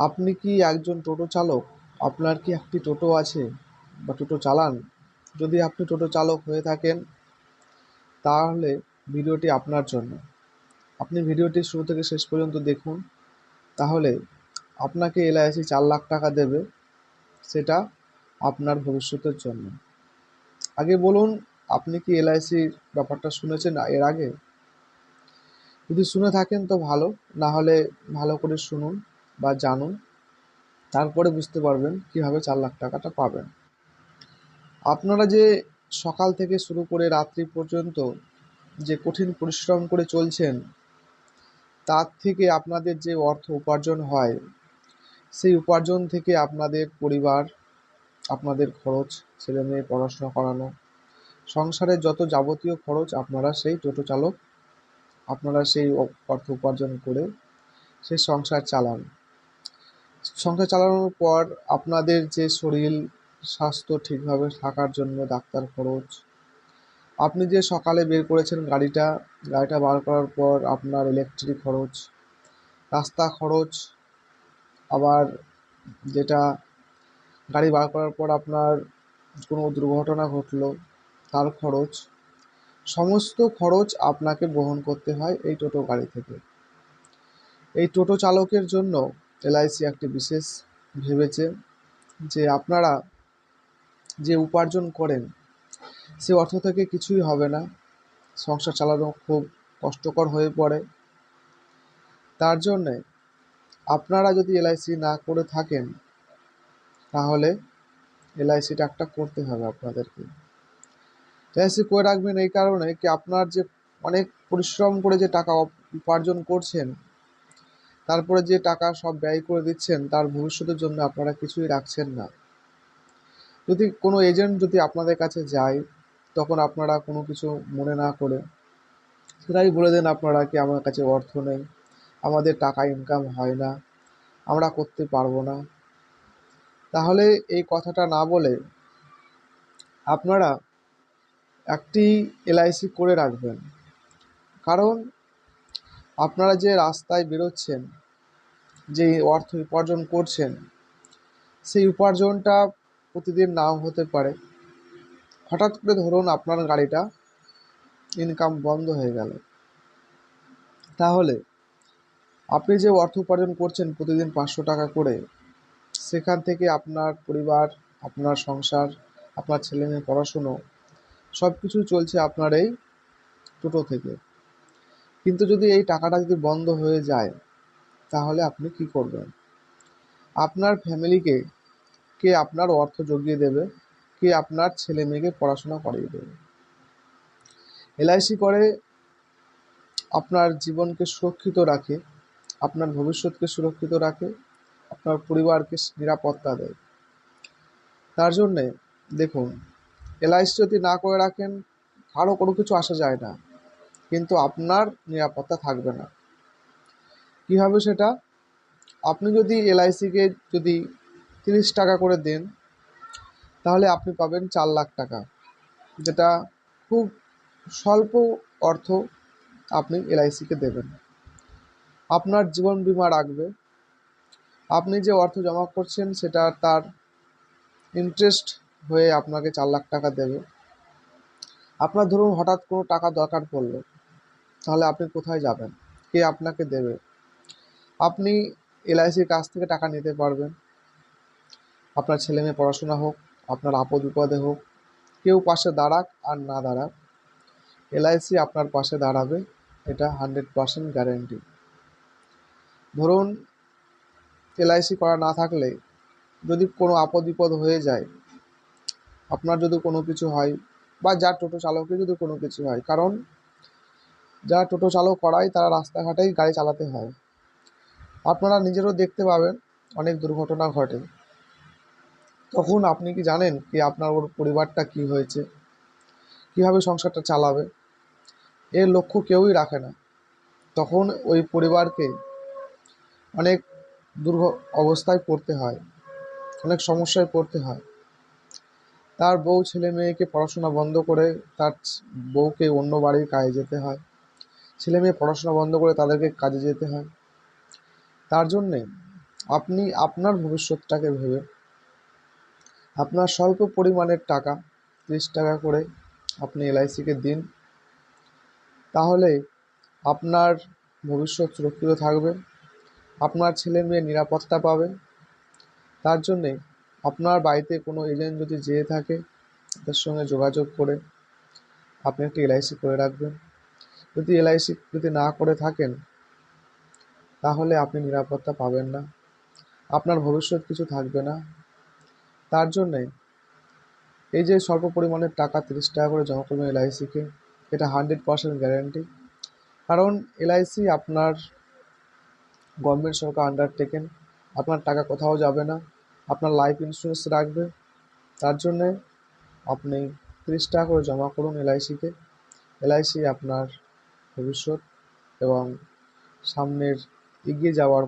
আপনি কি একজন টোটো চালক? আপনার কি একটি টোটো আছে বা টোটো চালান? যদি আপনি টোটো চালক হয়ে থাকেন, তাহলে ভিডিওটি আপনার জন্য। আপনি ভিডিওটি শুরু থেকে শেষ পর্যন্ত দেখুন, তাহলে আপনাকে এলআইসি চার লাখ টাকা দেবে, সেটা আপনার ভবিষ্যতের জন্য। আগে বলুন, আপনি কি এলআইসির ব্যাপারটা শুনেছেন এর আগে? যদি শুনে থাকেন তো ভালো, না হলে ভালো করে শুনুন। বা জানুন, তারপরে বুঝতে পারবেন কীভাবে চার লাখ টাকাটা পাবেন। আপনারা যে সকাল থেকে শুরু করে রাত্রি পর্যন্ত যে কঠিন পরিশ্রম করে চলছেন, তার থেকে আপনাদের যে অর্থ উপার্জন হয়, সেই উপার্জন থেকে আপনাদের পরিবার, আপনাদের খরচ, ছেলে মেয়ে, পড়াশোনা করানো, সংসারের যত যাবতীয় খরচ আপনারা সেই টোটো চালক, আপনারা সেই অর্থ উপার্জন করে সেই সংসার চালান। সংসার চালানোর পর আপনাদের যে শরীর স্বাস্থ্য ঠিকভাবে থাকার জন্য ডাক্তার খরচ, আপনি যে সকালে বের করেছেন গাড়িটা গাড়িটা বার করার পর আপনার ইলেকট্রিক খরচ, রাস্তা খরচ, আবার যেটা গাড়ি বার করার পর আপনার কোনো দুর্ঘটনা ঘটলো, তার খরচ, সমস্ত খরচ আপনাকে বহন করতে হয় এই টোটো গাড়ি থেকে। এই টোটো চালকের জন্য এলআইসি একটি বিশেষ ভেবেছে যে আপনারা যে উপার্জন করেন, সে অর্থ থেকে কিছুই হবে না। সংসার চালানো খুব কষ্টকর হয়ে পড়ে। তার জন্যে আপনারা যদি এলআইসি না করে থাকেন, তাহলে এলআইসিটা একটা করতে হবে আপনাদেরকে। এলআইসি করে রাখবেন এই কারণে কি আপনার যে অনেক পরিশ্রম করে যে টাকা উপার্জন করছেন তারপরে যে টাকা সব ব্যয় করে দিচ্ছেন, তার ভবিষ্যতের জন্য আপনারা কিছুই রাখছেন না। যদি কোনো এজেন্ট যদি আপনাদের কাছে যায়, তখন আপনারা কোনো কিছু মনে না করে, সেটাই বলে দেন আপনারা কি আমার কাছে অর্থ নেই, আমাদের টাকা ইনকাম হয় না, আমরা করতে পারব না। তাহলে এই কথাটা না বলে আপনারা একটি এলআইসি করে রাখবেন। কারণ আপনারা যে রাস্তায় বেরোচ্ছেন যে অর্থ উপার্জন করছেন, সেই উপার্জনটা প্রতিদিন নাও হতে পারে। হঠাৎ করে ধরুন আপনার গাড়িটা ইনকাম বন্ধ হয়ে গেল। তাহলে আপনি যে অর্থ উপার্জন করছেন প্রতিদিন পাঁচশো টাকা করে, সেখান থেকে আপনার পরিবার, আপনার সংসার, আপনার ছেলে মেয়ে পড়াশুনো সব কিছু চলছে আপনার এই টোটো থেকে। কিন্তু যদি এই টাকাটা যদি বন্ধ হয়ে যায় তাহলে আপনি কি করবেন? আপনার ফ্যামিলিকে কে আপনার অর্থ জুগিয়ে দেবে? কে আপনার ছেলে মেয়েকে পড়াশোনা করিয়ে দেবে? এলআইসি করে আপনার জীবনকে সুরক্ষিত রাখে, আপনার ভবিষ্যৎকে সুরক্ষিত রাখে, আপনার পরিবারকে নিরাপত্তা দেয়। তার জন্যে দেখুন এলআইসি যদি না করে রাখেন, কারও কোনো কিছু আসা যায় না। কিন্তু আপনার নিরাপত্তা থাকবে না। কীভাবে সেটা? আপনি যদি এলআইসিকে যদি তিরিশ টাকা করে দেন, তাহলে আপনি পাবেন চার লাখ টাকা। যেটা খুব স্বল্প অর্থ আপনি এলআইসিকে দেবেন। আপনার জীবন বীমা রাখবে। আপনি যে অর্থ জমা করছেন, সেটা তার ইন্টারেস্ট হয়ে আপনাকে চার লাখ টাকা দেবে। আপনার ধরুন হঠাৎ কোনো টাকা দরকার পড়ল, তাহলে আপনি কোথায় যাবেন? কে আপনাকে দেবে? আপনি এলআইসির কাছ থেকে টাকা নিতে পারবেন। আপনার ছেলে মেয়ে পড়াশোনা হোক, আপনার আপদ বিপদে হোক, কেউ পাশে দাঁড়াক আর না দাঁড়াক। এলআইসি আপনার পাশে দাঁড়াবে, এটা হান্ড্রেড পার্সেন্ট গ্যারেন্টি ধরুন এলআইসি করা না থাকলে যদি কোনো আপদ বিপদ হয়ে যায়, আপনার যদি কোনো কিছু হয় বা যার টোটো চালকের যদি কোনো কিছু হয়, কারণ যারা টোটো চালক করায় তারা রাস্তাঘাটেই গাড়ি চালাতে হয়। আপনারা নিজেরও দেখতে পাবেন অনেক দুর্ঘটনা ঘটে। তখন আপনি কি জানেন কি আপনার ওর পরিবারটা কি হয়েছে? কীভাবে সংসারটা চালাবে? এর লক্ষ্য কেউই রাখে না। তখন ওই পরিবারকে অনেক দুর্ঘ অবস্থায় পড়তে হয়, অনেক সমস্যায় পড়তে হয়। তার বউ ছেলে মেয়েকে পড়াশোনা বন্ধ করে তার বউকে অন্য বাড়ির কাজে যেতে হয়। ছেলে মেয়ে পড়াশোনা বন্ধ করে তাদেরকে কাজে যেতে হয়। তার জন্যে আপনি আপনার ভবিষ্যৎটাকে ভেবে আপনার স্বল্প পরিমাণের টাকা, তিরিশ টাকা করে আপনি এলআইসিকে দিন। তাহলে আপনার ভবিষ্যৎ সুরক্ষিত থাকবে, আপনার ছেলে মেয়ে নিরাপত্তা পাবে। তার জন্যে আপনার বাড়িতে কোনো এজেন্ট যদি যেয়ে থাকে, তাদের সঙ্গে যোগাযোগ করে আপনি একটি এলআইসি করে রাখবেন। যদি এলআইসি যদি না করে থাকেন তাহলে আপনি নিরাপত্তা পাবেন না। আপনার ভবিষ্যৎ কিছু থাকবে না। তার জন্যে এই যে স্বল্প পরিমাণের টাকা তিরিশ টাকা করে জমা করবেন এলআইসিকে, এটা হান্ড্রেড পার্সেন্ট গ্যারেন্টি। কারণ এলআইসি আপনার গভর্নমেন্ট সরকার আন্ডারটেকেন আপনার টাকা কোথাও যাবে না, আপনার লাইফ ইন্স্যুরেন্স রাখবে। তার জন্যে আপনি তিরিশ টাকা করে জমা করুন এলআইসিতে এলআইসি আপনার ভবিষ্যৎ এবং সামনের এগিয়ে যাওয়ার